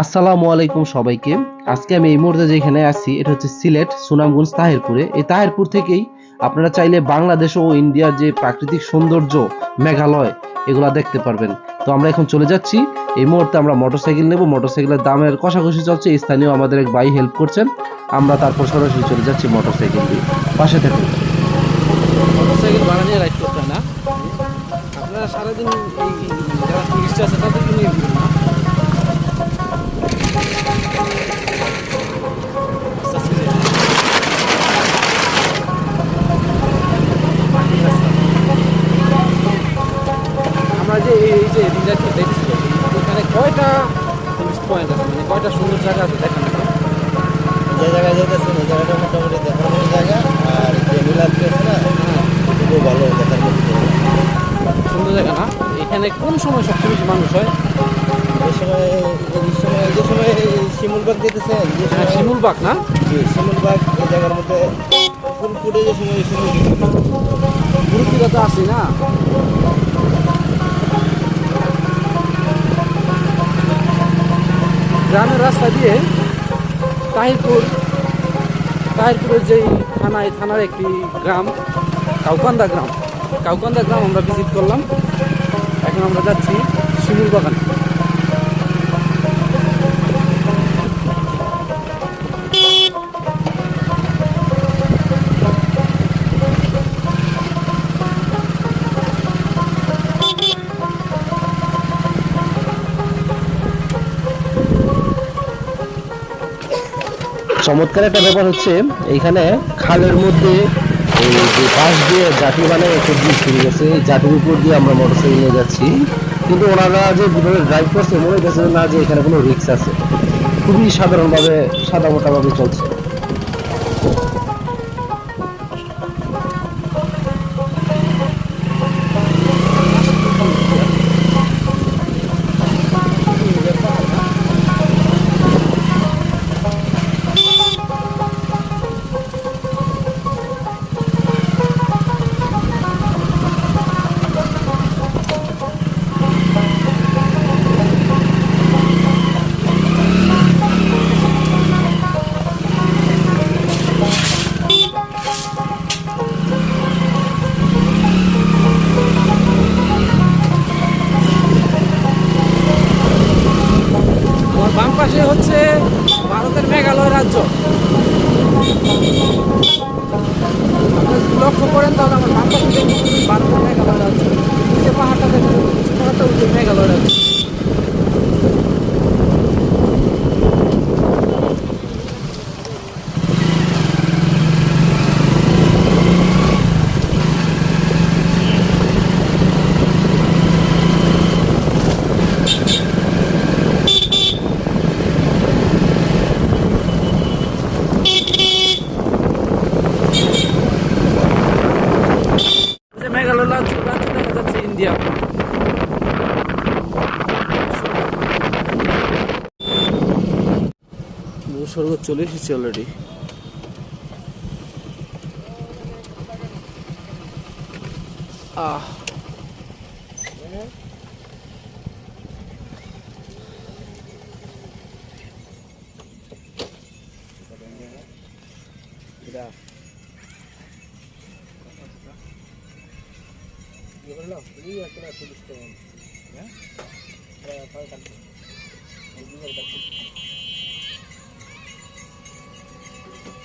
আসসালামু আলাইকুম সবাইকে। আজকে আমি এই মুহূর্তে যেখানে আছি, এটা হচ্ছে সিলেট, সুনামগঞ্জ, তাহিরপুরে। এই তাহিরপুর থেকেই আপনারা চাইলে বাংলাদেশ ও ইন্ডিয়ার যে প্রাকৃতিক সৌন্দর্য, মেঘালয়, এগুলা দেখতে পারবেন। তো আমরা এখন চলে যাচ্ছি। এই মুহূর্তে আমরা মোটরসাইকেল নেব। মোটরসাইকেলের দামের কষাকষি চলছে। স্থানীয় আমাদের এক ভাই হেল্প করছেন। আমরা তারপর সরাসরি চলে যাচ্ছি মোটরসাইকেল দিয়ে। পাশে থাকুন। মোটরসাইকেল না? আপনারা সারাদিন যে এই এই যে রিজার্ভটা দেখছি এখানে কয়টা টুরিস্ট পয়েন্ট আছে? মানে কয়টা সুন্দর জায়গা আছে দেখেন যে জায়গায় যেতেছেন ওই জায়গাটা মোটামুটি দেখার মতো জায়গা আর যে মিলাদ আছে না খুব ভালো দেখার মতো সুন্দর জায়গা না? এখানে কোন সময় সবচেয়ে বেশি মানুষ হয়? এই সময় এই সময় যে সময় শিমুলবাগ যেতেছেন যে হ্যাঁ শিমুলবাগ না? জি, শিমুলবাগ এই জায়গার মধ্যে ফুল ফুটে যে সময় এই সময় গুরুত্বটা তো আছে না। গ্রামের রাস্তা দিয়ে তাহিরপুর, তাহিরপুরের যেই থানায় থানার একটি গ্রাম, কাউকান্দা গ্রাম। কাউকান্দা গ্রাম আমরা ভিজিট করলাম। এখন আমরা যাচ্ছি শিমুল বাগান চমৎকার একটা ব্যাপার হচ্ছে এইখানে খালের মধ্যে এই যে পাশ দিয়ে জাতি মানে একটা ব্রিজ ফিরে গেছে জাতির উপর দিয়ে আমরা মোটরসাইকেল নিয়ে যাচ্ছি। কিন্তু ওনারা যে যেভাবে ড্রাইভ করছে, মনে হচ্ছে না যে এখানে কোনো রিক্স আছে। খুবই সাধারণভাবে, সাদা মোটাভাবে চলছে। লক্ষ্য করেন তাহলে আমার বাম পাশে দেখুন ভারতের মেঘালয় রাজ্য এই যে পাহাড়টা দেখুন পাহাড়টা উঠে হয়ে গেল সরগর চলে এসেছি অলরেডি আহ। হ্যাঁ?